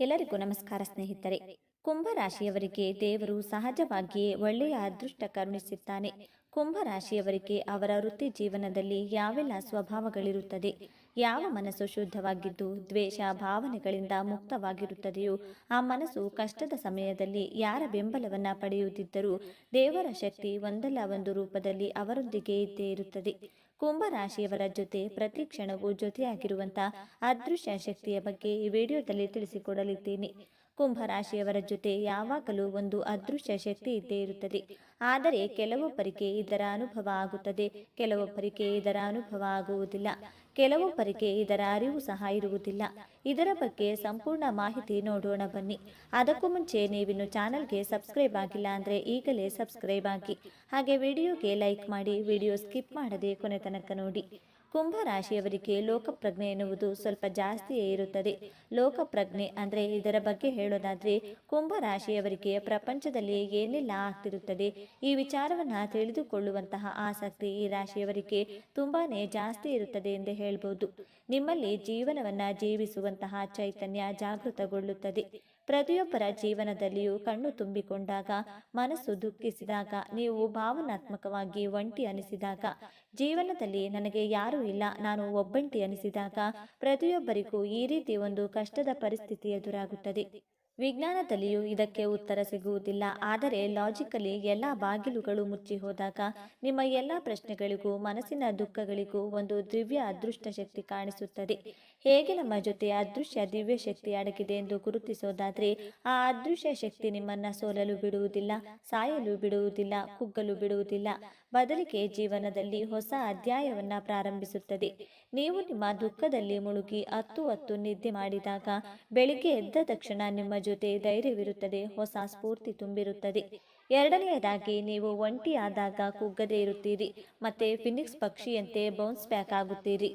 ಎಲ್ಲರಿಗೂ ನಮಸ್ಕಾರ ಸ್ನೇಹಿತರೆ. ಕುಂಭರಾಶಿಯವರಿಗೆ ದೇವರು ಸಹಜವಾಗಿಯೇ ಒಳ್ಳೆಯ ಅದೃಷ್ಟ ಕರುಣಿಸುತ್ತಾನೆ. ಕುಂಭರಾಶಿಯವರಿಗೆ ಅವರ ವೃತ್ತಿ ಜೀವನದಲ್ಲಿ ಯಾವೆಲ್ಲ ಸ್ವಭಾವಗಳಿರುತ್ತದೆ, ಯಾವ ಮನಸ್ಸು ಶುದ್ಧವಾಗಿದ್ದು, ದ್ವೇಷ ಭಾವನೆಗಳಿಂದ ಮುಕ್ತವಾಗಿರುತ್ತದೆಯೋ, ಆ ಮನಸ್ಸು ಕಷ್ಟದ ಸಮಯದಲ್ಲಿ ಯಾರ ಬೆಂಬಲವನ್ನ ಪಡೆಯುತ್ತಿದ್ದರೂ ದೇವರ ಶಕ್ತಿ ಒಂದಲ್ಲ ಒಂದು ರೂಪದಲ್ಲಿ ಅವರೊಂದಿಗೆ ಇದ್ದೇ ಇರುತ್ತದೆ. ಕುಂಭರಾಶಿಯವರ ಜೊತೆ ಪ್ರತಿ ಕ್ಷಣವೂ ಜೊತೆಯಾಗಿರುವಂಥ ಅದೃಶ್ಯ ಶಕ್ತಿಯ ಬಗ್ಗೆ ಈ ವಿಡಿಯೋದಲ್ಲಿ ತಿಳಿಸಿಕೊಡಲಿದ್ದೇನೆ. ಕುಂಭರಾಶಿಯವರ ಜೊತೆ ಯಾವಾಗಲೂ ಒಂದು ಅದೃಶ್ಯ ಶಕ್ತಿ ಇದ್ದೇ ಇರುತ್ತದೆ. ಆದರೆ ಕೆಲವೊಬ್ಬರಿಗೆ ಇದರ ಅನುಭವ ಆಗುತ್ತದೆ. ಕೆಲವೊಬ್ಬರಿಗೆ ಇದರ ಅನುಭವ ಆಗುವುದಿಲ್ಲ. ಕೆಲವೊಬ್ಬರಿಗೆ ಇದರ ಅರಿವು ಸಹ ಇರುವುದಿಲ್ಲ. ಇದರ ಬಗ್ಗೆ ಸಂಪೂರ್ಣ ಮಾಹಿತಿ ನೋಡೋಣ ಬನ್ನಿ. ಅದಕ್ಕೂ ಮುಂಚೆ ನೀವಿನ್ನು ಚಾನಲ್ಗೆ ಸಬ್ಸ್ಕ್ರೈಬ್ ಆಗಿಲ್ಲ ಅಂದರೆ ಈಗಲೇ ಸಬ್ಸ್ಕ್ರೈಬ್ ಆಗಿ. ಹಾಗೆ ವಿಡಿಯೋಗೆ ಲೈಕ್ ಮಾಡಿ, ವಿಡಿಯೋ ಸ್ಕಿಪ್ ಮಾಡದೆ ಕೊನೆ ತನಕ ನೋಡಿ. ಕುಂಭರಾಶಿಯವರಿಗೆ ಲೋಕಪ್ರಜ್ಞೆ ಎನ್ನುವುದು ಸ್ವಲ್ಪ ಜಾಸ್ತಿಯೇ ಇರುತ್ತದೆ. ಲೋಕಪ್ರಜ್ಞೆ ಅಂದರೆ ಇದರ ಬಗ್ಗೆ ಹೇಳೋದಾದರೆ, ಕುಂಭರಾಶಿಯವರಿಗೆ ಪ್ರಪಂಚದಲ್ಲಿ ಏನೆಲ್ಲ ಆಗ್ತಿರುತ್ತದೆ? ಈ ವಿಚಾರವನ್ನು ತಿಳಿದುಕೊಳ್ಳುವಂತಹ ಆಸಕ್ತಿ ಈ ರಾಶಿಯವರಿಗೆ ತುಂಬಾ ಜಾಸ್ತಿ ಇರುತ್ತದೆ ಎಂದು ಹೇಳ್ಬೋದು. ನಿಮ್ಮಲ್ಲಿ ಜೀವನವನ್ನು ಜೀವಿಸುವಂತಹ ಚೈತನ್ಯ ಜಾಗೃತಗೊಳ್ಳುತ್ತದೆ. ಪ್ರತಿಯೊಬ್ಬರ ಜೀವನದಲ್ಲಿಯೂ ಕಣ್ಣು ತುಂಬಿಕೊಂಡಾಗ, ಮನಸ್ಸು ದುಃಖಿಸಿದಾಗ, ನೀವು ಭಾವನಾತ್ಮಕವಾಗಿ ಒಂಟಿ ಅನಿಸಿದಾಗ, ಜೀವನದಲ್ಲಿ ನನಗೆ ಯಾರೂ ಇಲ್ಲ, ನಾನು ಒಬ್ಬಂಟಿ ಅನಿಸಿದಾಗ ಪ್ರತಿಯೊಬ್ಬರಿಗೂ ಈ ರೀತಿ ಒಂದು ಕಷ್ಟದ ಪರಿಸ್ಥಿತಿ ಎದುರಾಗುತ್ತದೆ. ವಿಜ್ಞಾನದಲ್ಲಿಯೂ ಇದಕ್ಕೆ ಉತ್ತರ ಸಿಗುವುದಿಲ್ಲ. ಆದರೆ ಲಾಜಿಕಲಿ ಎಲ್ಲ ಬಾಗಿಲುಗಳು ಮುಚ್ಚಿ ಹೋದಾಗ ನಿಮ್ಮ ಎಲ್ಲ ಪ್ರಶ್ನೆಗಳಿಗೂ ಮನಸ್ಸಿನ ದುಃಖಗಳಿಗೂ ಒಂದು ದಿವ್ಯ ಅದೃಷ್ಟ ಶಕ್ತಿ ಕಾಣಿಸುತ್ತದೆ. ಹೇಗೆ ನಮ್ಮ ಜೊತೆ ಅದೃಶ್ಯ ದಿವ್ಯ ಶಕ್ತಿ ಅಡಗಿದೆ ಎಂದು ಗುರುತಿಸೋದಾದ್ರೆ, ಆ ಅದೃಶ್ಯ ಶಕ್ತಿ ನಿಮ್ಮನ್ನ ಸೋಲಲು ಬಿಡುವುದಿಲ್ಲ, ಸಾಯಲು ಬಿಡುವುದಿಲ್ಲ, ಕುಗ್ಗಲು ಬಿಡುವುದಿಲ್ಲ. ಬದಲಿಗೆ ಜೀವನದಲ್ಲಿ ಹೊಸ ಅಧ್ಯಾಯವನ್ನ ಪ್ರಾರಂಭಿಸುತ್ತದೆ. ನೀವು ನಿಮ್ಮ ದುಃಖದಲ್ಲಿ ಮುಳುಗಿ ಹತ್ತು ಹತ್ತು ನಿದ್ದೆ ಮಾಡಿದಾಗ ಬೆಳಿಗ್ಗೆ ಎದ್ದ ತಕ್ಷಣ ನಿಮ್ಮ ಜೊತೆ ಧೈರ್ಯವಿರುತ್ತದೆ, ಹೊಸ ಸ್ಫೂರ್ತಿ ತುಂಬಿರುತ್ತದೆ. ಎರಡನೆಯದಾಗಿ, ನೀವು ಒಂಟಿಯಾದಾಗ ಕುಗ್ಗದೇ ಇರುತ್ತೀರಿ, ಮತ್ತೆ ಫಿನಿಕ್ಸ್ ಪಕ್ಷಿಯಂತೆ ಬೌನ್ಸ್ ಬ್ಯಾಕ್ ಆಗುತ್ತೀರಿ.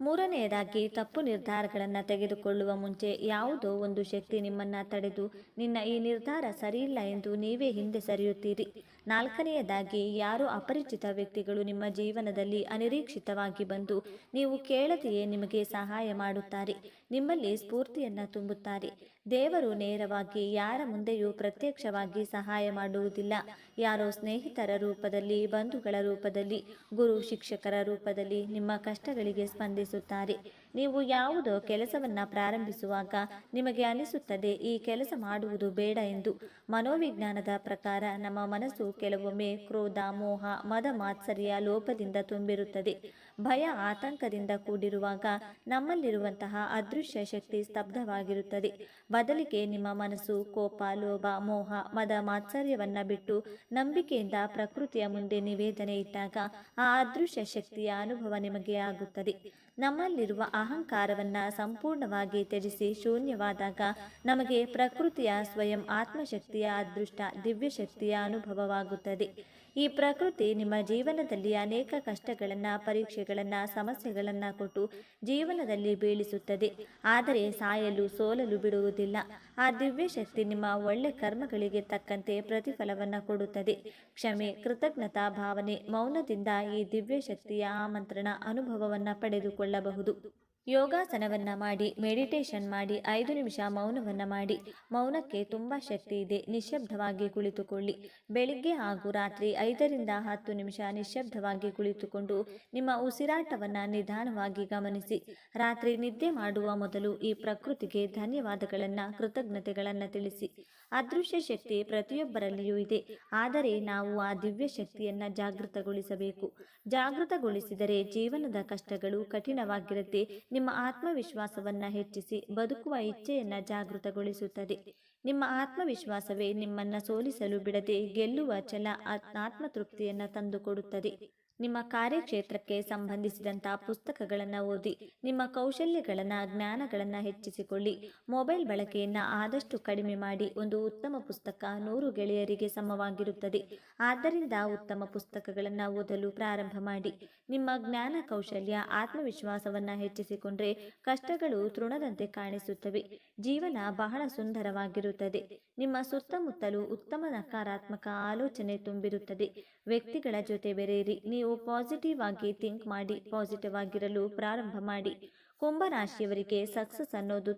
ಮೂರನೆಯದಾಗಿ, ತಪ್ಪು ನಿರ್ಧಾರಗಳನ್ನು ತೆಗೆದುಕೊಳ್ಳುವ ಮುಂಚೆ ಯಾವುದೋ ಒಂದು ಶಕ್ತಿ ನಿಮ್ಮನ್ನ ತಡೆದು ನಿನ್ನ ಈ ನಿರ್ಧಾರ ಸರಿಯಿಲ್ಲ ಎಂದು ನೀವೇ ಹಿಂದೆ ಸರಿಯುತ್ತೀರಿ. ನಾಲ್ಕನೆಯದಾಗಿ, ಯಾರು ಅಪರಿಚಿತ ವ್ಯಕ್ತಿಗಳು ನಿಮ್ಮ ಜೀವನದಲ್ಲಿ ಅನಿರೀಕ್ಷಿತವಾಗಿ ಬಂದು ನೀವು ಕೇಳದೆಯೇ ನಿಮಗೆ ಸಹಾಯ ಮಾಡುತ್ತಾರೆ, ನಿಮ್ಮಲ್ಲಿ ಸ್ಫೂರ್ತಿಯನ್ನು ತುಂಬುತ್ತಾರೆ. ದೇವರು ನೇರವಾಗಿ ಯಾರ ಮುಂದೆಯೂ ಪ್ರತ್ಯಕ್ಷವಾಗಿ ಸಹಾಯ ಮಾಡುವುದಿಲ್ಲ. ಯಾರೋ ಸ್ನೇಹಿತರ ರೂಪದಲ್ಲಿ, ಬಂಧುಗಳ ರೂಪದಲ್ಲಿ, ಗುರು ಶಿಕ್ಷಕರ ರೂಪದಲ್ಲಿ ನಿಮ್ಮ ಕಷ್ಟಗಳಿಗೆ ಸ್ಪಂದಿಸುತ್ತಾರೆ. ನೀವು ಯಾವುದೋ ಕೆಲಸವನ್ನು ಪ್ರಾರಂಭಿಸುವಾಗ ನಿಮಗೆ ಅನಿಸುತ್ತದೆ, ಈ ಕೆಲಸ ಮಾಡುವುದು ಬೇಡ ಎಂದು. ಮನೋವಿಜ್ಞಾನದ ಪ್ರಕಾರ ನಮ್ಮ ಮನಸ್ಸು ಕೆಲವೊಮ್ಮೆ ಕ್ರೋಧ, ಮೋಹ, ಮದ ಮಾತ್ಸರ್ಯ ಲೋಪದಿಂದ ತುಂಬಿರುತ್ತದೆ. ಭಯ, ಆತಂಕದಿಂದ ಕೂಡಿರುವಾಗ ನಮ್ಮಲ್ಲಿರುವಂತಹ ಅದೃಶ್ಯ ಶಕ್ತಿ ಸ್ತಬ್ಧವಾಗಿರುತ್ತದೆ. ಬದಲಿಗೆ ನಿಮ್ಮ ಮನಸ್ಸು ಕೋಪ, ಲೋಭ, ಮೋಹ, ಮದ ಮಾತ್ಸರ್ಯವನ್ನು ಬಿಟ್ಟು ನಂಬಿಕೆಯಿಂದ ಪ್ರಕೃತಿಯ ಮುಂದೆ ನಿವೇದನೆ ಇಟ್ಟಾಗ ಆ ಅದೃಶ್ಯ ಶಕ್ತಿಯ ಅನುಭವ ನಿಮಗೆ ಆಗುತ್ತದೆ. ನಮ್ಮಲ್ಲಿರುವ ಅಹಂಕಾರವನ್ನ ಸಂಪೂರ್ಣವಾಗಿ ತ್ಯಜಿಸಿ ಶೂನ್ಯವಾದಾಗ ನಮಗೆ ಪ್ರಕೃತಿಯ ಸ್ವಯಂ ಆತ್ಮಶಕ್ತಿಯ ಅದೃಷ್ಟ ದಿವ್ಯಶಕ್ತಿಯ ಅನುಭವವಾಗುತ್ತದೆ. ಈ ಪ್ರಕೃತಿ ನಿಮ್ಮ ಜೀವನದಲ್ಲಿ ಅನೇಕ ಕಷ್ಟಗಳನ್ನು, ಪರೀಕ್ಷೆಗಳನ್ನು, ಸಮಸ್ಯೆಗಳನ್ನು ಕೊಟ್ಟು ಜೀವನದಲ್ಲಿ ಬೀಳಿಸುತ್ತದೆ. ಆದರೆ ಸಾಯಲು, ಸೋಲಲು ಬಿಡುವುದಿಲ್ಲ. ಆ ದಿವ್ಯ ಶಕ್ತಿ ನಿಮ್ಮ ಒಳ್ಳೆ ಕರ್ಮಗಳಿಗೆ ತಕ್ಕಂತೆ ಪ್ರತಿಫಲವನ್ನು ಕೊಡುತ್ತದೆ. ಕ್ಷಮೆ, ಕೃತಜ್ಞತಾ ಭಾವನೆ, ಮೌನದಿಂದ ಈ ದಿವ್ಯ ಶಕ್ತಿಯ ಆಮಂತ್ರಣ, ಅನುಭವವನ್ನು ಪಡೆದುಕೊಳ್ಳಬಹುದು. ಯೋಗಾಸನವನ್ನ ಮಾಡಿ ಮೆಡಿಟೇಷನ್ ಮಾಡಿ, ಐದು ನಿಮಿಷ ಮೌನವನ್ನ ಮಾಡಿ. ಮೌನಕ್ಕೆ ತುಂಬ ಶಕ್ತಿ ಇದೆ. ನಿಶ್ಶಬ್ದವಾಗಿ ಕುಳಿತುಕೊಳ್ಳಿ. ಬೆಳಿಗ್ಗೆ ಹಾಗೂ ರಾತ್ರಿ ಐದರಿಂದ ಹತ್ತು ನಿಮಿಷ ನಿಶ್ಶಬ್ದವಾಗಿ ಕುಳಿತುಕೊಂಡು ನಿಮ್ಮ ಉಸಿರಾಟವನ್ನ ನಿಧಾನವಾಗಿ ಗಮನಿಸಿ. ರಾತ್ರಿ ನಿದ್ದೆ ಮಾಡುವ ಮೊದಲು ಈ ಪ್ರಕೃತಿಗೆ ಧನ್ಯವಾದಗಳನ್ನ, ಕೃತಜ್ಞತೆಗಳನ್ನ ತಿಳಿಸಿ. ಅದೃಶ್ಯ ಶಕ್ತಿ ಪ್ರತಿಯೊಬ್ಬರಲ್ಲಿಯೂ ಇದೆ. ಆದರೆ ನಾವು ಆ ದಿವ್ಯ ಶಕ್ತಿಯನ್ನ ಜಾಗೃತಗೊಳಿಸಬೇಕು. ಜಾಗೃತಗೊಳಿಸಿದರೆ ಜೀವನದ ಕಷ್ಟಗಳು ಕಠಿಣವಾಗಿರುತ್ತೆ. ನಿಮ್ಮ ಆತ್ಮವಿಶ್ವಾಸವನ್ನ ಹೆಚ್ಚಿಸಿ ಬದುಕುವ ಇಚ್ಛೆಯನ್ನ ಜಾಗೃತಗೊಳಿಸುತ್ತದೆ. ನಿಮ್ಮ ಆತ್ಮವಿಶ್ವಾಸವೇ ನಿಮ್ಮನ್ನ ಸೋಲಿಸಲು ಬಿಡದೆ ಗೆಲ್ಲುವ ಛಲ ಆತ್ಮತೃಪ್ತಿಯನ್ನ ತಂದುಕೊಡುತ್ತದೆ. ನಿಮ್ಮ ಕಾರ್ಯಕ್ಷೇತ್ರಕ್ಕೆ ಸಂಬಂಧಿಸಿದಂಥ ಪುಸ್ತಕಗಳನ್ನು ಓದಿ, ನಿಮ್ಮ ಕೌಶಲ್ಯಗಳನ್ನು, ಜ್ಞಾನಗಳನ್ನು ಹೆಚ್ಚಿಸಿಕೊಳ್ಳಿ. ಮೊಬೈಲ್ ಬಳಕೆಯನ್ನು ಆದಷ್ಟು ಕಡಿಮೆ ಮಾಡಿ, ಒಂದು ಉತ್ತಮ ಪುಸ್ತಕ ನೂರು ಗೆಳೆಯರಿಗೆ ಸಮವಾಗಿರುತ್ತದೆ. ಆದ್ದರಿಂದ ಉತ್ತಮ ಪುಸ್ತಕಗಳನ್ನು ಓದಲು ಪ್ರಾರಂಭ ಮಾಡಿ. ನಿಮ್ಮ ಜ್ಞಾನ, ಕೌಶಲ್ಯ, ಆತ್ಮವಿಶ್ವಾಸವನ್ನು ಹೆಚ್ಚಿಸಿಕೊಂಡ್ರೆ ಕಷ್ಟಗಳು ತೃಣದಂತೆ ಕಾಣಿಸುತ್ತವೆ. ಜೀವನ ಬಹಳ ಸುಂದರವಾಗಿರುತ್ತದೆ. ನಿಮ್ಮ ಸುತ್ತಮುತ್ತಲೂ ಉತ್ತಮ ನಕಾರಾತ್ಮಕ ಆಲೋಚನೆ ತುಂಬಿರುತ್ತದೆ. ವ್ಯಕ್ತಿಗಳ ಜೊತೆ ಬೆರೆಯಿರಿ. ನೀವು ಪಾಸಿಟಿವ್ ಆಗಿ ಥಿಂಕ್ ಮಾಡಿ, ಪಾಸಿಟಿವ್ ಆಗಿರಲು ಪ್ರಾರಂಭ ಮಾಡಿ. ಕುಂಭರಾಶಿಯವರಿಗೆ ಸಕ್ಸಸ್ ಅನ್ನೋದು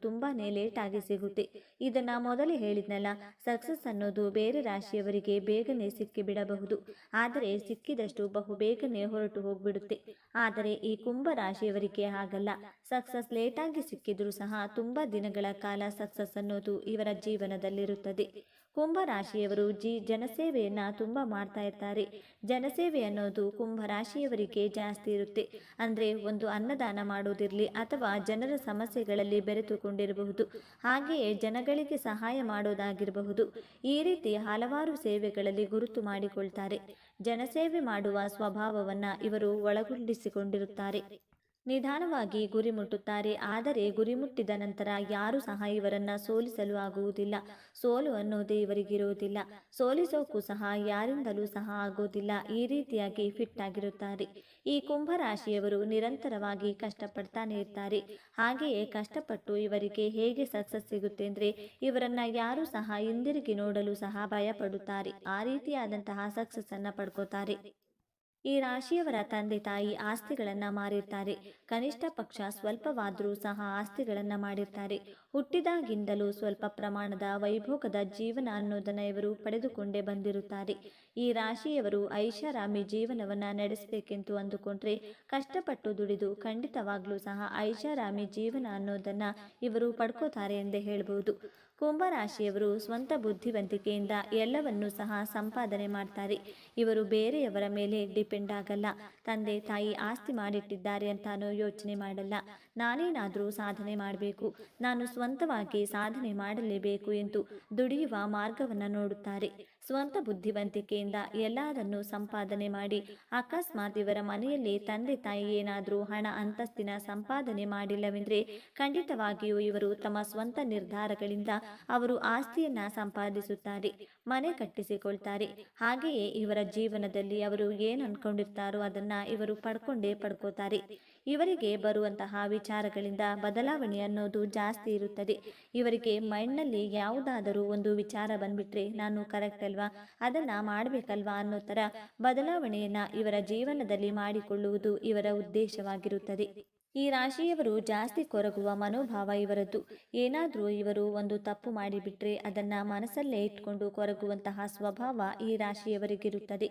ಲೇಟ್ ಆಗಿ ಸಿಗುತ್ತೆ. ಇದನ್ನ ಮೊದಲೇ ಹೇಳಿದ್ನಲ್ಲ, ಸಕ್ಸಸ್ ಅನ್ನೋದು ಬೇರೆ ರಾಶಿಯವರಿಗೆ ಬೇಗನೆ ಸಿಕ್ಕಿಬಿಡಬಹುದು ಆದರೆ ಸಿಕ್ಕಿದಷ್ಟು ಬಹು ಬೇಗನೆ ಹೊರಟು ಹೋಗ್ಬಿಡುತ್ತೆ. ಆದರೆ ಈ ಕುಂಭ ರಾಶಿಯವರಿಗೆ ಹಾಗಲ್ಲ. ಸಕ್ಸಸ್ ಲೇಟಾಗಿ ಸಿಕ್ಕಿದ್ರೂ ಸಹ ತುಂಬಾ ದಿನಗಳ ಕಾಲ ಸಕ್ಸಸ್ ಅನ್ನೋದು ಇವರ ಜೀವನದಲ್ಲಿರುತ್ತದೆ. ಕುಂಭ ರಾಶಿಯವರು ಜಿ ಜನಸೇವೆಯನ್ನು ತುಂಬ ಮಾಡ್ತಾ ಇರ್ತಾರೆ. ಜನಸೇವೆ ಅನ್ನೋದು ಕುಂಭ ರಾಶಿಯವರಿಗೆ ಜಾಸ್ತಿ ಇರುತ್ತೆ. ಅಂದರೆ ಒಂದು ಅನ್ನದಾನ ಮಾಡುವುದಿರಲಿ ಅಥವಾ ಜನರ ಸಮಸ್ಯೆಗಳಲ್ಲಿ ಬೆರೆತುಕೊಂಡಿರಬಹುದು. ಹಾಗೆಯೇ ಜನಗಳಿಗೆ ಸಹಾಯ ಮಾಡೋದಾಗಿರಬಹುದು. ಈ ರೀತಿ ಹಲವಾರು ಸೇವೆಗಳಲ್ಲಿ ಗುರುತು ಮಾಡಿಕೊಳ್ತಾರೆ. ಜನಸೇವೆ ಮಾಡುವ ಸ್ವಭಾವವನ್ನು ಇವರು ಒಳಗೊಂಡಿಸಿಕೊಂಡಿರುತ್ತಾರೆ. ನಿಧಾನವಾಗಿ ಗುರಿ ಮುಟ್ಟುತ್ತಾರೆ ಆದರೆ ಗುರಿ ಮುಟ್ಟಿದ ನಂತರ ಯಾರೂ ಸಹ ಇವರನ್ನ ಸೋಲಿಸಲು ಆಗುವುದಿಲ್ಲ. ಸೋಲು ಅನ್ನೋದೇ ಇವರಿಗಿರುವುದಿಲ್ಲ ಸೋಲಿಸೋಕ್ಕೂ ಸಹ ಯಾರಿಂದಲೂ ಸಹ ಆಗೋದಿಲ್ಲ ಈ ರೀತಿಯಾಗಿ ಫಿಟ್ ಆಗಿರುತ್ತಾರೆ. ಈ ಕುಂಭರಾಶಿಯವರು ನಿರಂತರವಾಗಿ ಕಷ್ಟಪಡ್ತಾನೆ ಇರ್ತಾರೆ. ಹಾಗೆಯೇ ಕಷ್ಟಪಟ್ಟು ಇವರಿಗೆ ಹೇಗೆ ಸಕ್ಸಸ್ ಸಿಗುತ್ತೆ ಅಂದ್ರೆ ಇವರನ್ನ ಯಾರೂ ಸಹ ಹಿಂದಿರುಗಿ ನೋಡಲು ಸಹ ಭಯಪಡುತ್ತಾರೆ. ಆ ರೀತಿಯಾದಂತಹ ಸಕ್ಸಸ್ ಅನ್ನ ಪಡ್ಕೋತಾರೆ. ಈ ರಾಶಿಯವರ ತಂದೆ ತಾಯಿ ಆಸ್ತಿಗಳನ್ನ ಮಾರಿರ್ತಾರೆ. ಕನಿಷ್ಠ ಪಕ್ಷ ಸ್ವಲ್ಪವಾದರೂ ಸಹ ಆಸ್ತಿಗಳನ್ನ ಮಾಡಿರ್ತಾರೆ. ಹುಟ್ಟಿದಾಗಿಂದಲೂ ಸ್ವಲ್ಪ ಪ್ರಮಾಣದ ವೈಭೋಗದ ಜೀವನ ಅನ್ನೋದನ್ನ ಇವರು ಪಡೆದುಕೊಂಡೇ ಬಂದಿರುತ್ತಾರೆ. ಈ ರಾಶಿಯವರು ಐಷಾರಾಮಿ ಜೀವನವನ್ನ ನಡೆಸಬೇಕೆಂದು ಅಂದುಕೊಂಡ್ರೆ ಕಷ್ಟಪಟ್ಟು ದುಡಿದು ಖಂಡಿತವಾಗ್ಲೂ ಸಹ ಐಷಾರಾಮಿ ಜೀವನ ಅನ್ನೋದನ್ನ ಇವರು ಪಡ್ಕೋತಾರೆ ಎಂದೇ ಹೇಳ್ಬೋದು. ಕುಂಭರಾಶಿಯವರು ಸ್ವಂತ ಬುದ್ಧಿವಂತಿಕೆಯಿಂದ ಎಲ್ಲವನ್ನೂ ಸಹ ಸಂಪಾದನೆ ಮಾಡ್ತಾರೆ. ಇವರು ಬೇರೆಯವರ ಮೇಲೆ ಡಿಪೆಂಡ್ ಆಗಲ್ಲ. ತಂದೆ ತಾಯಿ ಆಸ್ತಿ ಮಾಡಿಟ್ಟಿದ್ದಾರೆ ಅಂತಾನೂ ಯೋಚನೆ ಮಾಡಲ್ಲ. ನಾನೇನಾದರೂ ಸಾಧನೆ ಮಾಡಬೇಕು. ನಾನು ಸ್ವಂತವಾಗಿ ಸಾಧನೆ ಮಾಡಲೇಬೇಕು ಎಂದು ದುಡಿಯುವ ಮಾರ್ಗವನ್ನು ನೋಡುತ್ತಾರೆ. ಸ್ವಂತ ಬುದ್ಧಿವಂತಿಕೆಯಿಂದ ಎಲ್ಲದನ್ನು ಸಂಪಾದನೆ ಮಾಡಿ, ಅಕಸ್ಮಾತ್ ಇವರ ಮನೆಯಲ್ಲಿ ತಂದೆ ತಾಯಿ ಏನಾದರೂ ಹಣ, ಅಂತಸ್ತಿನ ಸಂಪಾದನೆ ಮಾಡಿಲ್ಲವೆಂದರೆ ಖಂಡಿತವಾಗಿಯೂ ಇವರು ತಮ್ಮ ಸ್ವಂತ ನಿರ್ಧಾರಗಳಿಂದ ಅವರು ಆಸ್ತಿಯನ್ನ ಸಂಪಾದಿಸುತ್ತಾರೆ. ಮನೆ ಕಟ್ಟಿಸಿಕೊಳ್ತಾರೆ. ಹಾಗೆಯೇ ಇವರ ಜೀವನದಲ್ಲಿ ಅವರು ಏನು ಅನ್ಕೊಂಡಿರ್ತಾರೋ ಅದನ್ನ ಇವರು ಪಡ್ಕೊಂಡೇ ಪಡ್ಕೋತಾರೆ. ಇವರಿಗೆ ಬರುವಂತಹ ವಿಚಾರಗಳಿಂದ ಬದಲಾವಣೆ ಅನ್ನೋದು ಜಾಸ್ತಿ ಇರುತ್ತದೆ. ಇವರಿಗೆ ಮೈಂಡ್ನಲ್ಲಿ ಯಾವುದಾದರೂ ಒಂದು ವಿಚಾರ ಬಂದ್ಬಿಟ್ರೆ ನಾನು ಕರೆಕ್ಟ್ ಅಲ್ವಾ? ಅದನ್ನ ಮಾಡಬೇಕಲ್ವಾ ಅನ್ನೋ ತರ ಬದಲಾವಣೆಯನ್ನ ಇವರ ಜೀವನದಲ್ಲಿ ಮಾಡಿಕೊಳ್ಳುವುದು ಇವರ ಉದ್ದೇಶವಾಗಿರುತ್ತದೆ. ಈ ರಾಶಿಯವರು ಜಾಸ್ತಿ ಕೊರಗುವ ಮನೋಭಾವ ಇವರದ್ದು. ಏನಾದರೂ ಇವರು ಒಂದು ತಪ್ಪು ಮಾಡಿಬಿಟ್ರೆ ಅದನ್ನ ಮನಸ್ಸಲ್ಲೇ ಇಟ್ಕೊಂಡು ಕೊರಗುವಂತಹ ಸ್ವಭಾವ ಈ ರಾಶಿಯವರಿಗಿರುತ್ತದೆ.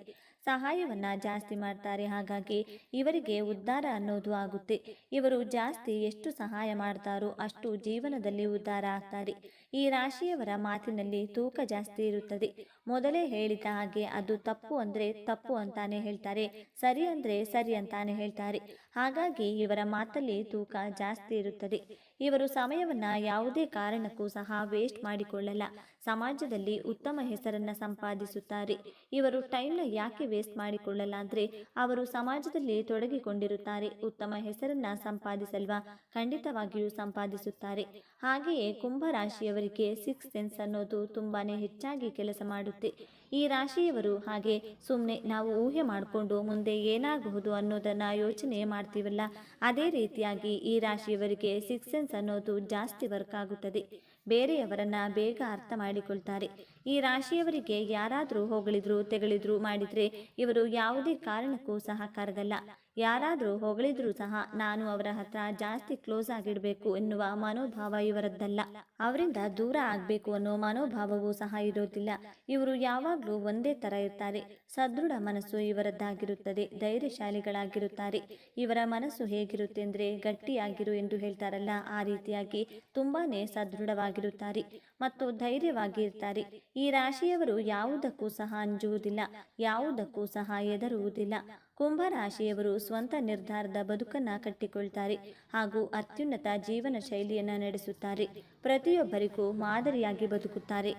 ಸಹಾಯವನ್ನ ಜಾಸ್ತಿ ಮಾಡ್ತಾರೆ, ಹಾಗಾಗಿ ಇವರಿಗೆ ಉದ್ಧಾರ ಅನ್ನೋದು ಆಗುತ್ತೆ. ಇವರು ಜಾಸ್ತಿ ಎಷ್ಟು ಸಹಾಯ ಮಾಡ್ತಾರೋ ಅಷ್ಟು ಜೀವನದಲ್ಲಿ ಉದ್ಧಾರ ಆಗ್ತಾರೆ. ಈ ರಾಶಿಯವರ ಮಾತಿನಲ್ಲಿ ತೂಕ ಜಾಸ್ತಿ ಇರುತ್ತದೆ. ಮೊದಲೇ ಹೇಳಿದ ಹಾಗೆ ಅದು ತಪ್ಪು ಅಂದ್ರೆ ತಪ್ಪು ಅಂತಾನೆ ಹೇಳ್ತಾರೆ, ಸರಿ ಅಂದ್ರೆ ಸರಿ ಅಂತಾನೆ ಹೇಳ್ತಾರೆ. ಹಾಗಾಗಿ ಇವರ ಮಾತಲ್ಲಿ ತೂಕ ಜಾಸ್ತಿ ಇರುತ್ತದೆ. ಇವರು ಸಮಯವನ್ನ ಯಾವುದೇ ಕಾರಣಕ್ಕೂ ಸಹ ವೇಸ್ಟ್ ಮಾಡಿಕೊಳ್ಳಲ್ಲ. ಸಮಾಜದಲ್ಲಿ ಉತ್ತಮ ಹೆಸರನ್ನ ಸಂಪಾದಿಸುತ್ತಾರೆ. ಇವರು ಟೈಮ್ನ ಯಾಕೆ ವೇಸ್ಟ್ ಮಾಡಿಕೊಳ್ಳಲ್ಲ ಅಂದ್ರೆ ಅವರು ಸಮಾಜದಲ್ಲಿ ತೊಡಗಿಕೊಂಡಿರುತ್ತಾರೆ, ಉತ್ತಮ ಹೆಸರನ್ನ ಸಂಪಾದಿಸಲ್ವಾ? ಖಂಡಿತವಾಗಿಯೂ ಸಂಪಾದಿಸುತ್ತಾರೆ. ಹಾಗೆಯೇ ಕುಂಭರಾಶಿಯವರಿಗೆ ಸಿಕ್ಸ್ ಸೆನ್ಸ್ ಅನ್ನೋದು ತುಂಬಾನೇ ಹೆಚ್ಚಾಗಿ ಕೆಲಸ ಮಾಡುತ್ತೆ. ಈ ರಾಶಿಯವರು ಹಾಗೆ ಸುಮ್ಮನೆ ನಾವು ಊಹೆ ಮಾಡಿಕೊಂಡು ಮುಂದೆ ಏನಾಗಬಹುದು ಅನ್ನೋದನ್ನ ಯೋಚನೆ ಮಾಡ್ತೀವಲ್ಲ? ಅದೇ ರೀತಿಯಾಗಿ ಈ ರಾಶಿಯವರಿಗೆ ಸಿಕ್ಸ್ ಸೆನ್ಸ್ ಅನ್ನೋದು ಜಾಸ್ತಿ ವರ್ಕ್ ಆಗುತ್ತದೆ. ಬೇರೆಯವರನ್ನ ಬೇಗ ಅರ್ಥ ಮಾಡಿಕೊಳ್ತಾರೆ. ಈ ರಾಶಿಯವರಿಗೆ ಯಾರಾದರೂ ಹೊಗಳಿದ್ರು, ತೆಗಳಿದ್ರು ಮಾಡಿದ್ರೆ ಇವರು ಯಾವುದೇ ಕಾರಣಕ್ಕೂ ಸಹ ಕರಗಲ್ಲ ಯಾರಾದರೂ ಹೊಗಳಿದ್ರೂ ಸಹ ನಾನು ಅವರ ಹತ್ರ ಜಾಸ್ತಿ ಕ್ಲೋಸ್ ಆಗಿಡಬೇಕು ಎನ್ನುವ ಮನೋಭಾವ ಇವರದ್ದಲ್ಲ. ಅವರಿಂದ ದೂರ ಆಗಬೇಕು ಅನ್ನೋ ಮನೋಭಾವವೂ ಸಹ ಇರೋದಿಲ್ಲ. ಇವರು ಯಾವಾಗಲೂ ಒಂದೇ ಥರ ಇರ್ತಾರೆ. ಸದೃಢ ಮನಸ್ಸು ಇವರದ್ದಾಗಿರುತ್ತದೆ. ಧೈರ್ಯಶಾಲಿಗಳಾಗಿರುತ್ತಾರೆ. ಇವರ ಮನಸ್ಸು ಹೇಗಿರುತ್ತೆ ಅಂದರೆ ಗಟ್ಟಿಯಾಗಿರು ಎಂದು ಹೇಳ್ತಾರಲ್ಲ, ಆ ರೀತಿಯಾಗಿ ತುಂಬಾ ಸದೃಢವಾಗಿರುತ್ತಾರೆ. ಮತ್ತು ಧೈರ್ಯವಾಗಿ ಇರ್ತಾರೆ ಈ ರಾಶಿಯವರು ಯಾವುದಕ್ಕೂ ಸಹ ಅಂಜುವುದಿಲ್ಲ, ಯಾವುದಕ್ಕೂ ಸಹ ಎದರುವುದಿಲ್ಲ ಕುಂಭ ರಾಶಿಯವರು ಸ್ವಂತ ನಿರ್ಧಾರದ ಬದುಕನ್ನ ಕಟ್ಟಿಕೊಳ್ತಾರೆ ಹಾಗೂ ಅತ್ಯುನ್ನತ ಜೀವನ ಶೈಲಿಯನ್ನ ನಡೆಸುತ್ತಾರೆ. ಪ್ರತಿಯೊಬ್ಬರಿಗೂ ಮಾದರಿಯಾಗಿ ಬದುಕುತ್ತಾರೆ.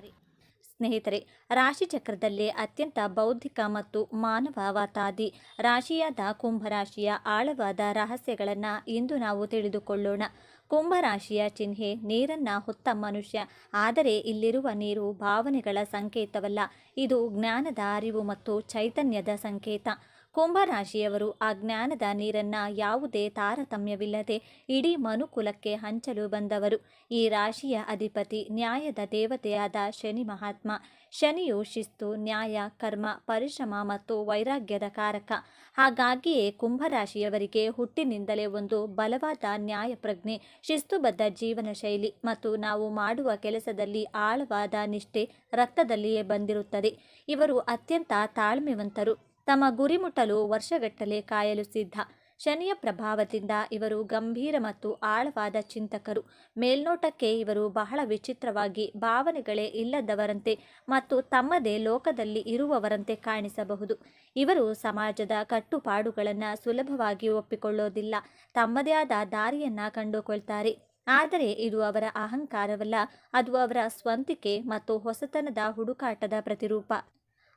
ಸ್ನೇಹಿತರೆ ರಾಶಿ ಚಕ್ರದಲ್ಲಿ ಅತ್ಯಂತ ಬೌದ್ಧಿಕ ಮತ್ತು ಮಾನವವಾತಾದಿ ರಾಶಿಯಾದ ಕುಂಭರಾಶಿಯ ಆಳವಾದ ರಹಸ್ಯಗಳನ್ನು ಇಂದು ನಾವು ತಿಳಿದುಕೊಳ್ಳೋಣ. ಕುಂಭರಾಶಿಯ ಚಿಹ್ನೆ ನೀರನ್ನ ಹೊತ್ತ ಮನುಷ್ಯ. ಆದರೆ ಇಲ್ಲಿರುವ ನೀರು ಭಾವನೆಗಳ ಸಂಕೇತವಲ್ಲ. ಇದು ಜ್ಞಾನದ ಅರಿವು ಮತ್ತು ಚೈತನ್ಯದ ಸಂಕೇತ. ಕುಂಭರಾಶಿಯವರು ಆ ಜ್ಞಾನದ ನೀರನ್ನ ಯಾವುದೇ ತಾರತಮ್ಯವಿಲ್ಲದೆ ಇಡೀ ಮನುಕುಲಕ್ಕೆ ಹಂಚಲು ಬಂದವರು. ಈ ರಾಶಿಯ ಅಧಿಪತಿ ನ್ಯಾಯದ ದೇವತೆಯಾದ ಶನಿ ಮಹಾತ್ಮ. ಶನಿಯು ಶಿಸ್ತು, ನ್ಯಾಯ, ಕರ್ಮ, ಪರಿಶ್ರಮ ಮತ್ತು ವೈರಾಗ್ಯದ ಕಾರಕ. ಹಾಗಾಗಿಯೇ ಕುಂಭರಾಶಿಯವರಿಗೆ ಹುಟ್ಟಿನಿಂದಲೇ ಒಂದು ಬಲವಾದ ನ್ಯಾಯ ಪ್ರಜ್ಞೆ ಶಿಸ್ತುಬದ್ಧ ಜೀವನ ಶೈಲಿ ಮತ್ತು ನಾವು ಮಾಡುವ ಕೆಲಸದಲ್ಲಿ ಆಳವಾದ ನಿಷ್ಠೆ ರಕ್ತದಲ್ಲಿಯೇ ಬಂದಿರುತ್ತದೆ. ಇವರು ಅತ್ಯಂತ ತಾಳ್ಮೆವಂತರು. ತಮ್ಮ ಗುರಿ ಮುಟ್ಟಲು ವರ್ಷಗಟ್ಟಲೆ ಕಾಯಲು ಸಿದ್ಧ. ಶನಿಯ ಪ್ರಭಾವದಿಂದ ಇವರು ಗಂಭೀರ ಮತ್ತು ಆಳವಾದ ಚಿಂತಕರು. ಮೇಲ್ನೋಟಕ್ಕೆ ಇವರು ಬಹಳ ವಿಚಿತ್ರವಾಗಿ ಭಾವನೆಗಳೇ ಇಲ್ಲದವರಂತೆ ಮತ್ತು ತಮ್ಮದೇ ಲೋಕದಲ್ಲಿ ಇರುವವರಂತೆ ಕಾಣಿಸಬಹುದು. ಇವರು ಸಮಾಜದ ಕಟ್ಟುಪಾಡುಗಳನ್ನು ಸುಲಭವಾಗಿ ಒಪ್ಪಿಕೊಳ್ಳೋದಿಲ್ಲ. ತಮ್ಮದೇ ಆದ ದಾರಿಯನ್ನು ಕಂಡುಕೊಳ್ತಾರೆ. ಆದರೆ ಇದು ಅವರ ಅಹಂಕಾರವಲ್ಲ, ಅದು ಅವರ ಸ್ವಂತಿಕೆ ಮತ್ತು ಹೊಸತನದ ಹುಡುಕಾಟದ ಪ್ರತಿರೂಪ.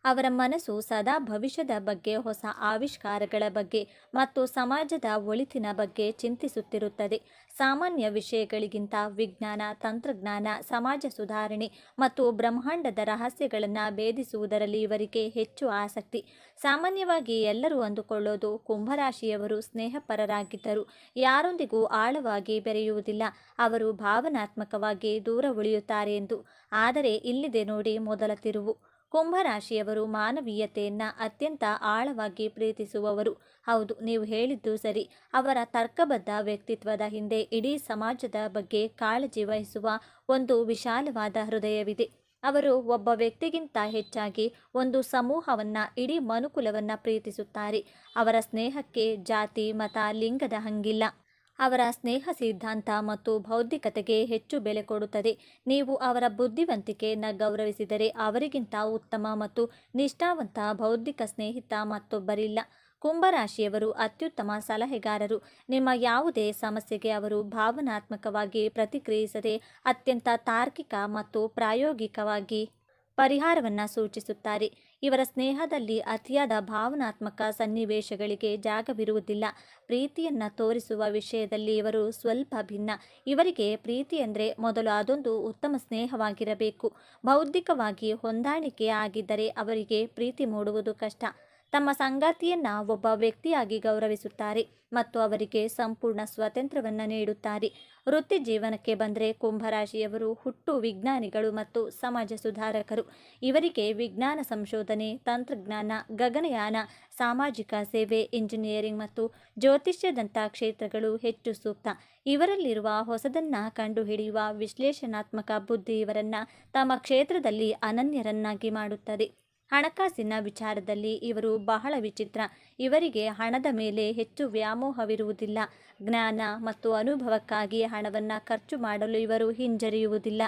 ಅವರ ಮನಸ್ಸು ಸದಾ ಭವಿಷ್ಯದ ಬಗ್ಗೆ, ಹೊಸ ಆವಿಷ್ಕಾರಗಳ ಬಗ್ಗೆ ಮತ್ತು ಸಮಾಜದ ಒಳಿತಿನ ಬಗ್ಗೆ ಚಿಂತಿಸುತ್ತಿರುತ್ತದೆ. ಸಾಮಾನ್ಯ ವಿಷಯಗಳಿಗಿಂತ ವಿಜ್ಞಾನ, ತಂತ್ರಜ್ಞಾನ, ಸಮಾಜ ಸುಧಾರಣೆ ಮತ್ತು ಬ್ರಹ್ಮಾಂಡದ ರಹಸ್ಯಗಳನ್ನು ಭೇದಿಸುವುದರಲ್ಲಿ ಇವರಿಗೆ ಹೆಚ್ಚು ಆಸಕ್ತಿ. ಸಾಮಾನ್ಯವಾಗಿ ಎಲ್ಲರೂ ಅಂದುಕೊಳ್ಳೋದು ಕುಂಭರಾಶಿಯವರು ಸ್ನೇಹಪರರಾಗಿದ್ದರು ಯಾರೊಂದಿಗೂ ಆಳವಾಗಿ ಬೆರೆಯುವುದಿಲ್ಲ. ಅವರು ಭಾವನಾತ್ಮಕವಾಗಿ ದೂರ ಉಳಿಯುತ್ತಾರೆ ಎಂದು. ಆದರೆ ಇಲ್ಲಿದೆ ನೋಡಿ ಮೊದಲ ತಿರುವು. ಕುಂಭರಾಶಿಯವರು ಮಾನವೀಯತೆಯನ್ನು ಅತ್ಯಂತ ಆಳವಾಗಿ ಪ್ರೀತಿಸುವವರು. ಹೌದು, ನೀವು ಹೇಳಿದ್ದು ಸರಿ. ಅವರ ತರ್ಕಬದ್ಧ ವ್ಯಕ್ತಿತ್ವದ ಹಿಂದೆ ಇಡೀ ಸಮಾಜದ ಬಗ್ಗೆ ಕಾಳಜಿ ವಹಿಸುವ ಒಂದು ವಿಶಾಲವಾದ ಹೃದಯವಿದೆ. ಅವರು ಒಬ್ಬ ವ್ಯಕ್ತಿಗಿಂತ ಹೆಚ್ಚಾಗಿ ಒಂದು ಸಮೂಹವನ್ನ, ಇಡೀ ಮನುಕುಲವನ್ನ ಪ್ರೀತಿಸುತ್ತಾರೆ. ಅವರ ಸ್ನೇಹಕ್ಕೆ ಜಾತಿ, ಮತ, ಲಿಂಗದ ಹಂಗಿಲ್ಲ. ಅವರ ಸ್ನೇಹ ಸಿದ್ಧಾಂತ ಮತ್ತು ಬೌದ್ಧಿಕತೆಗೆ ಹೆಚ್ಚು ಬೆಲೆ ಕೊಡುತ್ತದೆ. ನೀವು ಅವರ ಬುದ್ಧಿವಂತಿಕೆಯನ್ನು ಗೌರವಿಸಿದರೆ ಅವರಿಗಿಂತ ಉತ್ತಮ ಮತ್ತು ನಿಷ್ಠಾವಂತ ಬೌದ್ಧಿಕ ಸ್ನೇಹಿತ ಮತ್ತೊಬ್ಬರಿಲ್ಲ. ಕುಂಭರಾಶಿಯವರು ಅತ್ಯುತ್ತಮ ಸಲಹೆಗಾರರು. ನಿಮ್ಮ ಯಾವುದೇ ಸಮಸ್ಯೆಗೆ ಅವರು ಭಾವನಾತ್ಮಕವಾಗಿ ಪ್ರತಿಕ್ರಿಯಿಸದೆ ಅತ್ಯಂತ ತಾರ್ಕಿಕ ಮತ್ತು ಪ್ರಾಯೋಗಿಕವಾಗಿ ಪರಿಹಾರವನ್ನು ಸೂಚಿಸುತ್ತಾರೆ. ಇವರ ಸ್ನೇಹದಲ್ಲಿ ಅತಿಯಾದ ಭಾವನಾತ್ಮಕ ಸನ್ನಿವೇಶಗಳಿಗೆ ಜಾಗವಿರುವುದಿಲ್ಲ. ಪ್ರೀತಿಯನ್ನು ತೋರಿಸುವ ವಿಷಯದಲ್ಲಿ ಇವರು ಸ್ವಲ್ಪ ಭಿನ್ನ. ಇವರಿಗೆ ಪ್ರೀತಿ ಅಂದರೆ ಮೊದಲು ಅದೊಂದು ಉತ್ತಮ ಸ್ನೇಹವಾಗಿರಬೇಕು. ಬೌದ್ಧಿಕವಾಗಿ ಹೊಂದಾಣಿಕೆ ಆಗಿದ್ದರೆ ಅವರಿಗೆ ಪ್ರೀತಿ ಮೂಡುವುದು ಕಷ್ಟ. ತಮ್ಮ ಸಂಗಾತಿಯನ್ನ ಒಬ್ಬ ವ್ಯಕ್ತಿಯಾಗಿ ಗೌರವಿಸುತ್ತಾರೆ ಮತ್ತು ಅವರಿಗೆ ಸಂಪೂರ್ಣ ಸ್ವಾತಂತ್ರ್ಯವನ್ನು ನೀಡುತ್ತಾರೆ. ವೃತ್ತಿ ಜೀವನಕ್ಕೆ ಬಂದರೆ ಕುಂಭರಾಶಿಯವರು ಹುಟ್ಟು ವಿಜ್ಞಾನಿಗಳು ಮತ್ತು ಸಮಾಜ ಸುಧಾರಕರು. ಇವರಿಗೆ ವಿಜ್ಞಾನ ಸಂಶೋಧನೆ, ತಂತ್ರಜ್ಞಾನ, ಗಗನಯಾನ, ಸಾಮಾಜಿಕ ಸೇವೆ, ಇಂಜಿನಿಯರಿಂಗ್ ಮತ್ತು ಜ್ಯೋತಿಷ್ಯದಂಥ ಕ್ಷೇತ್ರಗಳು ಹೆಚ್ಚು ಸೂಕ್ತ. ಇವರಲ್ಲಿರುವ ಹೊಸದನ್ನು ಕಂಡುಹಿಡಿಯುವ ವಿಶ್ಲೇಷಣಾತ್ಮಕ ಬುದ್ಧಿ ಇವರನ್ನು ತಮ್ಮ ಕ್ಷೇತ್ರದಲ್ಲಿ ಅನನ್ಯರನ್ನಾಗಿ ಮಾಡುತ್ತದೆ. ಹಣಕಾಸಿನ ವಿಚಾರದಲ್ಲಿ ಇವರು ಬಹಳ ವಿಚಿತ್ರ. ಇವರಿಗೆ ಹಣದ ಮೇಲೆ ಹೆಚ್ಚು ವ್ಯಾಮೋಹವಿರುವುದಿಲ್ಲ. ಜ್ಞಾನ ಮತ್ತು ಅನುಭವಕ್ಕಾಗಿ ಹಣವನ್ನು ಖರ್ಚು ಮಾಡಲು ಇವರು ಹಿಂಜರಿಯುವುದಿಲ್ಲ.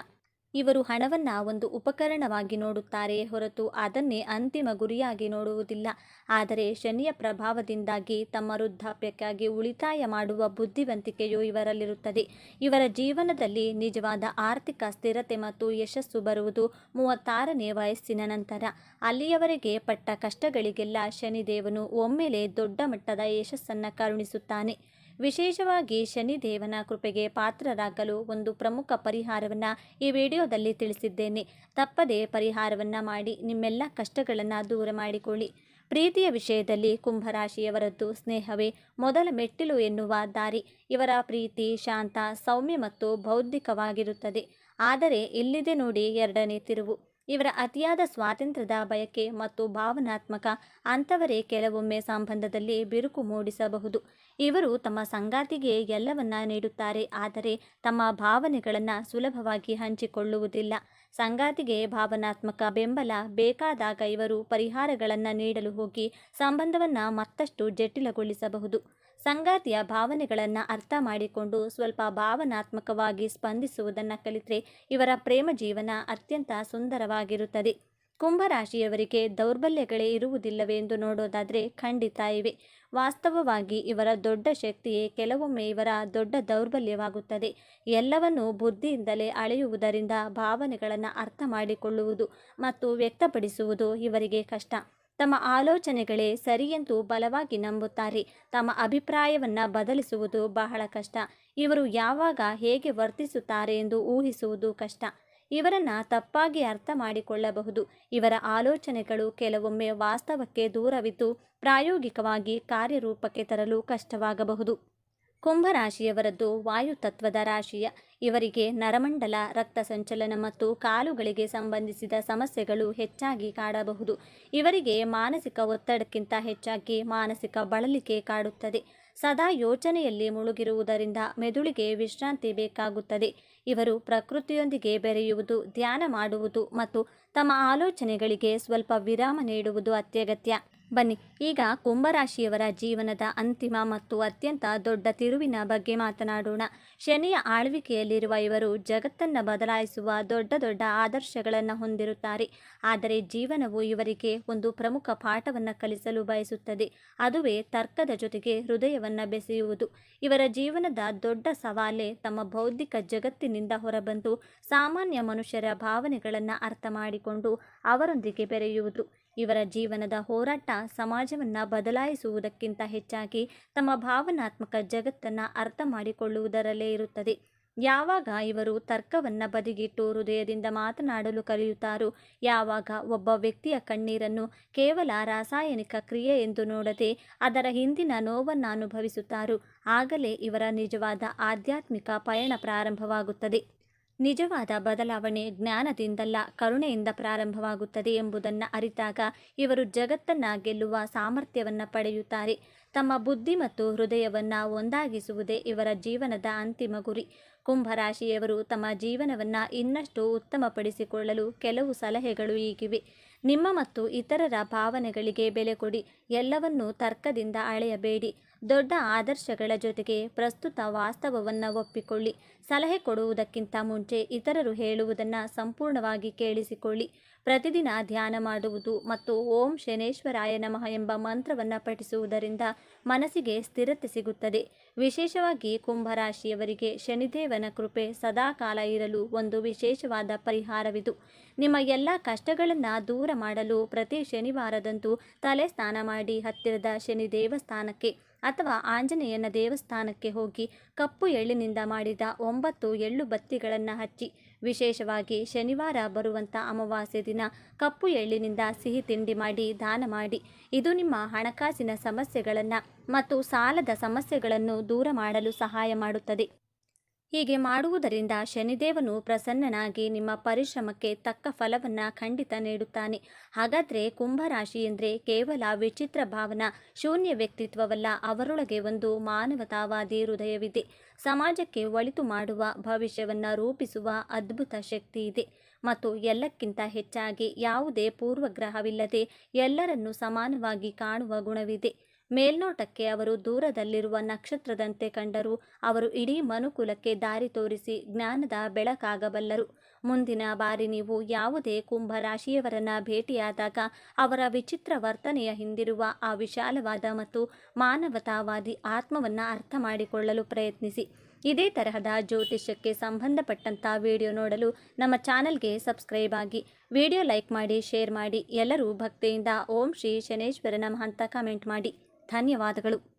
ಇವರು ಹಣವನ್ನು ಒಂದು ಉಪಕರಣವಾಗಿ ನೋಡುತ್ತಾರೆ ಹೊರತು ಅದನ್ನೇ ಅಂತಿಮ ಗುರಿಯಾಗಿ ನೋಡುವುದಿಲ್ಲ. ಆದರೆ ಶನಿಯ ಪ್ರಭಾವದಿಂದಾಗಿ ತಮ್ಮ ವೃದ್ಧಾಪ್ಯಕ್ಕಾಗಿ ಉಳಿತಾಯ ಮಾಡುವ ಬುದ್ಧಿವಂತಿಕೆಯು ಇವರಲ್ಲಿರುತ್ತದೆ. ಇವರ ಜೀವನದಲ್ಲಿ ನಿಜವಾದ ಆರ್ಥಿಕ ಸ್ಥಿರತೆ ಮತ್ತು ಯಶಸ್ಸು ಬರುವುದು ಮೂವತ್ತಾರನೇ ವಯಸ್ಸಿನ ನಂತರ. ಅಲ್ಲಿಯವರೆಗೆ ಪಟ್ಟ ಕಷ್ಟಗಳಿಗೆಲ್ಲ ಶನಿದೇವನು ಒಮ್ಮೆಲೆ ದೊಡ್ಡ ಮಟ್ಟದ ಯಶಸ್ಸನ್ನು ಕರುಣಿಸುತ್ತಾನೆ. ವಿಶೇಷವಾಗಿ ಶನಿ ದೇವನ ಕೃಪೆಗೆ ಪಾತ್ರರಾಗಲು ಒಂದು ಪ್ರಮುಖ ಪರಿಹಾರವನ್ನು ಈ ವಿಡಿಯೋದಲ್ಲಿ ತಿಳಿಸಿದ್ದೇನೆ. ತಪ್ಪದೇ ಪರಿಹಾರವನ್ನು ಮಾಡಿ ನಿಮ್ಮೆಲ್ಲ ಕಷ್ಟಗಳನ್ನು ದೂರ ಮಾಡಿಕೊಳ್ಳಿ. ಪ್ರೀತಿಯ ವಿಷಯದಲ್ಲಿ ಕುಂಭರಾಶಿಯವರದ್ದು ಸ್ನೇಹವೇ ಮೊದಲ ಮೆಟ್ಟಿಲು ಎನ್ನುವ ದಾರಿ. ಇವರ ಪ್ರೀತಿ, ಶಾಂತ, ಸೌಮ್ಯ ಮತ್ತು ಬೌದ್ಧಿಕವಾಗಿರುತ್ತದೆ. ಆದರೆ ಇಲ್ಲಿದೆ ನೋಡಿ ಎರಡನೇ ತಿರುವು. ಇವರ ಅತಿಯಾದ ಸ್ವಾತಂತ್ರ್ಯದ ಬಯಕೆ ಮತ್ತು ಭಾವನಾತ್ಮಕ ಅಂಥವರೇ ಕೆಲವೊಮ್ಮೆ ಸಂಬಂಧದಲ್ಲಿ ಬಿರುಕು ಮೂಡಿಸಬಹುದು. ಇವರು ತಮ್ಮ ಸಂಗಾತಿಗೆ ಎಲ್ಲವನ್ನ ನೀಡುತ್ತಾರೆ, ಆದರೆ ತಮ್ಮ ಭಾವನೆಗಳನ್ನು ಸುಲಭವಾಗಿ ಹಂಚಿಕೊಳ್ಳುವುದಿಲ್ಲ. ಸಂಗಾತಿಗೆ ಭಾವನಾತ್ಮಕ ಬೆಂಬಲ ಬೇಕಾದಾಗ ಇವರು ಪರಿಹಾರಗಳನ್ನು ನೀಡಲು ಹೋಗಿ ಸಂಬಂಧವನ್ನು ಮತ್ತಷ್ಟು ಜಟಿಲಗೊಳಿಸಬಹುದು. ಸಂಗಾತಿಯ ಭಾವನೆಗಳನ್ನು ಅರ್ಥ ಮಾಡಿಕೊಂಡು ಸ್ವಲ್ಪ ಭಾವನಾತ್ಮಕವಾಗಿ ಸ್ಪಂದಿಸುವುದನ್ನು ಕಲಿತರೆ ಇವರ ಪ್ರೇಮ ಜೀವನ ಅತ್ಯಂತ ಸುಂದರವಾಗಿರುತ್ತದೆ. ಕುಂಭರಾಶಿಯವರಿಗೆ ದೌರ್ಬಲ್ಯಗಳೇ ಇರುವುದಿಲ್ಲವೆಂದು ನೋಡೋದಾದರೆ ಖಂಡಿತ ಇವೆ. ವಾಸ್ತವವಾಗಿ ಇವರ ದೊಡ್ಡ ಶಕ್ತಿಯೇ ಕೆಲವೊಮ್ಮೆ ಇವರ ದೊಡ್ಡ ದೌರ್ಬಲ್ಯವಾಗುತ್ತದೆ. ಎಲ್ಲವನ್ನೂ ಬುದ್ಧಿಯಿಂದಲೇ ಅಳೆಯುವುದರಿಂದ ಭಾವನೆಗಳನ್ನು ಅರ್ಥ ಮಾಡಿಕೊಳ್ಳುವುದು ಮತ್ತು ವ್ಯಕ್ತಪಡಿಸುವುದು ಇವರಿಗೆ ಕಷ್ಟ. ತಮ್ಮ ಆಲೋಚನೆಗಳೇ ಸರಿಯೆಂದು ಬಲವಾಗಿ ನಂಬುತ್ತಾರೆ. ತಮ್ಮ ಅಭಿಪ್ರಾಯವನ್ನು ಬದಲಿಸುವುದು ಬಹಳ ಕಷ್ಟ. ಇವರು ಯಾವಾಗ ಹೇಗೆ ವರ್ತಿಸುತ್ತಾರೆ ಎಂದು ಊಹಿಸುವುದು ಕಷ್ಟ. ಇವರನ್ನು ತಪ್ಪಾಗಿ ಅರ್ಥ ಮಾಡಿಕೊಳ್ಳಬಹುದು. ಇವರ ಆಲೋಚನೆಗಳು ಕೆಲವೊಮ್ಮೆ ವಾಸ್ತವಕ್ಕೆ ದೂರವಿದ್ದು ಪ್ರಾಯೋಗಿಕವಾಗಿ ಕಾರ್ಯರೂಪಕ್ಕೆ ತರಲು ಕಷ್ಟವಾಗಬಹುದು. ಕುಂಭರಾಶಿಯವರದ್ದು ವಾಯುತತ್ವದ ರಾಶಿಯ ಇವರಿಗೆ ನರಮಂಡಲ, ರಕ್ತ ಸಂಚಲನ ಮತ್ತು ಕಾಲುಗಳಿಗೆ ಸಂಬಂಧಿಸಿದ ಸಮಸ್ಯೆಗಳು ಹೆಚ್ಚಾಗಿ ಕಾಡಬಹುದು. ಇವರಿಗೆ ಮಾನಸಿಕ ಒತ್ತಡಕ್ಕಿಂತ ಹೆಚ್ಚಾಗಿ ಮಾನಸಿಕ ಬಳಲಿಕೆ ಕಾಡುತ್ತದೆ. ಸದಾ ಯೋಚನೆಯಲ್ಲಿ ಮುಳುಗಿರುವುದರಿಂದ ಮೆದುಳಿಗೆ ವಿಶ್ರಾಂತಿ ಬೇಕಾಗುತ್ತದೆ. ಇವರು ಪ್ರಕೃತಿಯೊಂದಿಗೆ ಬೆರೆಯುವುದು, ಧ್ಯಾನ ಮಾಡುವುದು ಮತ್ತು ತಮ್ಮ ಆಲೋಚನೆಗಳಿಗೆ ಸ್ವಲ್ಪ ವಿರಾಮ ನೀಡುವುದು ಅತ್ಯಗತ್ಯ. ಬನ್ನಿ. ಈಗ ಕುಂಭರಾಶಿಯವರ ಜೀವನದ ಅಂತಿಮ ಮತ್ತು ಅತ್ಯಂತ ದೊಡ್ಡ ತಿರುವಿನ ಬಗ್ಗೆ ಮಾತನಾಡೋಣ. ಶನಿಯ ಆಳ್ವಿಕೆಯಲ್ಲಿರುವ ಇವರು ಜಗತ್ತನ್ನು ಬದಲಾಯಿಸುವ ದೊಡ್ಡ ದೊಡ್ಡ ಆದರ್ಶಗಳನ್ನು ಹೊಂದಿರುತ್ತಾರೆ. ಆದರೆ ಜೀವನವು ಇವರಿಗೆ ಒಂದು ಪ್ರಮುಖ ಪಾಠವನ್ನು ಕಲಿಸಲು ಬಯಸುತ್ತದೆ. ಅದುವೇ ತರ್ಕದ ಜೊತೆಗೆ ಹೃದಯವನ್ನು ಬೆಸೆಯುವುದು. ಇವರ ಜೀವನದ ದೊಡ್ಡ ಸವಾಲೇ ತಮ್ಮ ಬೌದ್ಧಿಕ ಜಗತ್ತಿನಿಂದ ಹೊರಬಂದು ಸಾಮಾನ್ಯ ಮನುಷ್ಯರ ಭಾವನೆಗಳನ್ನು ಅರ್ಥ ಮಾಡಿಕೊಂಡು ಅವರೊಂದಿಗೆ ಬೆರೆಯುವುದು. ಇವರ ಜೀವನದ ಹೋರಾಟ ಸಮಾಜವನ್ನು ಬದಲಾಯಿಸುವುದಕ್ಕಿಂತ ಹೆಚ್ಚಾಗಿ ತಮ್ಮ ಭಾವನಾತ್ಮಕ ಜಗತ್ತನ್ನು ಅರ್ಥ ಮಾಡಿಕೊಳ್ಳುವುದರಲ್ಲೇ ಇರುತ್ತದೆ. ಯಾವಾಗ ಇವರು ತರ್ಕವನ್ನು ಬದಿಗಿಟ್ಟು ಹೃದಯದಿಂದ ಮಾತನಾಡಲು ಕಲಿಯುತ್ತಾರೋ, ಯಾವಾಗ ಒಬ್ಬ ವ್ಯಕ್ತಿಯ ಕಣ್ಣೀರನ್ನು ಕೇವಲ ರಾಸಾಯನಿಕ ಕ್ರಿಯೆ ಎಂದು ನೋಡದೆ ಅದರ ಹಿಂದಿನ ನೋವನ್ನು ಅನುಭವಿಸುತ್ತಾರೋ, ಆಗಲೇ ಇವರ ನಿಜವಾದ ಆಧ್ಯಾತ್ಮಿಕ ಪಯಣ ಪ್ರಾರಂಭವಾಗುತ್ತದೆ. ನಿಜವಾದ ಬದಲಾವಣೆ ಜ್ಞಾನದಿಂದಲ್ಲ ಕರುಣೆಯಿಂದ ಪ್ರಾರಂಭವಾಗುತ್ತದೆ ಎಂಬುದನ್ನು ಅರಿತಾಗ ಇವರು ಜಗತ್ತನ್ನು ಗೆಲ್ಲುವ ಸಾಮರ್ಥ್ಯವನ್ನು ಪಡೆಯುತ್ತಾರೆ. ತಮ್ಮ ಬುದ್ಧಿ ಮತ್ತು ಹೃದಯವನ್ನು ಒಂದಾಗಿಸುವುದೇ ಇವರ ಜೀವನದ ಅಂತಿಮ ಗುರಿ. ಕುಂಭರಾಶಿಯವರು ತಮ್ಮ ಜೀವನವನ್ನು ಇನ್ನಷ್ಟು ಉತ್ತಮಪಡಿಸಿಕೊಳ್ಳಲು ಕೆಲವು ಸಲಹೆಗಳು ಈಗಿವೆ. ನಿಮ್ಮ ಮತ್ತು ಇತರರ ಭಾವನೆಗಳಿಗೆ ಬೆಲೆ ಕೊಡಿ. ಎಲ್ಲವನ್ನೂ ತರ್ಕದಿಂದ ಅಳೆಯಬೇಡಿ. ದೊಡ್ಡ ಆದರ್ಶಗಳ ಜೊತೆಗೆ ಪ್ರಸ್ತುತ ವಾಸ್ತವವನ್ನು ಒಪ್ಪಿಕೊಳ್ಳಿ. ಸಲಹೆ ಕೊಡುವುದಕ್ಕಿಂತ ಮುಂಚೆ ಇತರರು ಹೇಳುವುದನ್ನು ಸಂಪೂರ್ಣವಾಗಿ ಕೇಳಿಸಿಕೊಳ್ಳಿ. ಪ್ರತಿದಿನ ಧ್ಯಾನ ಮಾಡುವುದು ಮತ್ತು ಓಂ ಶನೇಶ್ವರಾಯ ನಮಃ ಎಂಬ ಮಂತ್ರವನ್ನು ಪಠಿಸುವುದರಿಂದ ಮನಸ್ಸಿಗೆ ಸ್ಥಿರತೆ ಸಿಗುತ್ತದೆ. ವಿಶೇಷವಾಗಿ ಕುಂಭರಾಶಿಯವರಿಗೆ ಶನಿದೇವನ ಕೃಪೆ ಸದಾಕಾಲ ಇರಲು ಒಂದು ವಿಶೇಷವಾದ ಪರಿಹಾರವಿದು. ನಿಮ್ಮ ಎಲ್ಲ ಕಷ್ಟಗಳನ್ನು ದೂರ ಮಾಡಲು ಪ್ರತಿ ಶನಿವಾರದಂದು ತಲೆ ಸ್ನಾನ ಮಾಡಿ ಹತ್ತಿರದ ಶನಿ ದೇವಸ್ಥಾನಕ್ಕೆ ಅಥವಾ ಆಂಜನೇಯನ ದೇವಸ್ಥಾನಕ್ಕೆ ಹೋಗಿ ಕಪ್ಪು ಎಳ್ಳಿನಿಂದ ಮಾಡಿದ ಒಂಬತ್ತು ಎಳ್ಳು ಬತ್ತಿಗಳನ್ನು ಹಚ್ಚಿ, ವಿಶೇಷವಾಗಿ ಶನಿವಾರ ಬರುವಂಥ ಅಮಾವಾಸ್ಯೆ ದಿನ ಕಪ್ಪು ಎಳ್ಳಿನಿಂದ ಸಿಹಿ ತಿಂಡಿ ಮಾಡಿ, ದಾನ ಮಾಡಿ. ಇದು ನಿಮ್ಮ ಹಣಕಾಸಿನ ಸಮಸ್ಯೆಗಳನ್ನು ಮತ್ತು ಸಾಲದ ಸಮಸ್ಯೆಗಳನ್ನು ದೂರ ಮಾಡಲು ಸಹಾಯ ಮಾಡುತ್ತದೆ. ಹೀಗೆ ಮಾಡುವುದರಿಂದ ಶನಿದೇವನು ಪ್ರಸನ್ನನಾಗಿ ನಿಮ್ಮ ಪರಿಶ್ರಮಕ್ಕೆ ತಕ್ಕ ಫಲವನ್ನು ಖಂಡಿತ ನೀಡುತ್ತಾನೆ. ಹಾಗಾದರೆ ಕುಂಭರಾಶಿ ಎಂದ್ರೆ ಕೇವಲ ವಿಚಿತ್ರ ಭಾವನ, ಶೂನ್ಯ ವ್ಯಕ್ತಿತ್ವವಲ್ಲ, ಅವರೊಳಗೆ ಒಂದು ಮಾನವತಾವಾದಿ ಹೃದಯವಿದೆ. ಸಮಾಜಕ್ಕೆ ಒಳಿತು ಮಾಡುವ, ಭವಿಷ್ಯವನ್ನು ರೂಪಿಸುವ ಅದ್ಭುತ ಶಕ್ತಿ ಇದೆ. ಮತ್ತು ಎಲ್ಲಕ್ಕಿಂತ ಹೆಚ್ಚಾಗಿ ಯಾವುದೇ ಪೂರ್ವಗ್ರಹವಿಲ್ಲದೆ ಎಲ್ಲರನ್ನೂ ಸಮಾನವಾಗಿ ಕಾಣುವ ಗುಣವಿದೆ. ಮೇಲ್ನೋಟಕ್ಕೆ ಅವರು ದೂರದಲ್ಲಿರುವ ನಕ್ಷತ್ರದಂತೆ ಕಂಡರೂ. ಅವರು ಇಡೀ ಮನುಕುಲಕ್ಕೆ ದಾರಿ ತೋರಿಸಿ ಜ್ಞಾನದ ಬೆಳಕಾಗಬಲ್ಲರು. ಮುಂದಿನ ಬಾರಿ ನೀವು ಯಾವುದೇ ಕುಂಭ ಕುಂಭರಾಶಿಯವರನ್ನ ಭೇಟಿಯಾದಾಗ ಅವರ ವಿಚಿತ್ರ ವರ್ತನೆಯ ಹಿಂದಿರುವ ಆ ವಿಶಾಲವಾದ ಮತ್ತು ಮಾನವತಾವಾದಿ ಆತ್ಮವನ್ನು ಅರ್ಥ ಮಾಡಿಕೊಳ್ಳಲು ಪ್ರಯತ್ನಿಸಿ. ಇದೇ ತರಹದ ಜ್ಯೋತಿಷ್ಯಕ್ಕೆ ಸಂಬಂಧಪಟ್ಟಂಥ ವಿಡಿಯೋ ನೋಡಲು ನಮ್ಮ ಚಾನಲ್ಗೆ ಸಬ್ಸ್ಕ್ರೈಬ್ ಆಗಿ. ವಿಡಿಯೋ ಲೈಕ್ ಮಾಡಿ, ಶೇರ್ ಮಾಡಿ. ಎಲ್ಲರೂ ಭಕ್ತಿಯಿಂದ ಓಂ ಶ್ರೀ ಶನೇಶ್ವರ ನಮಃ ಅಂತ ಕಮೆಂಟ್ ಮಾಡಿ. ಧನ್ಯವಾದಗಳು.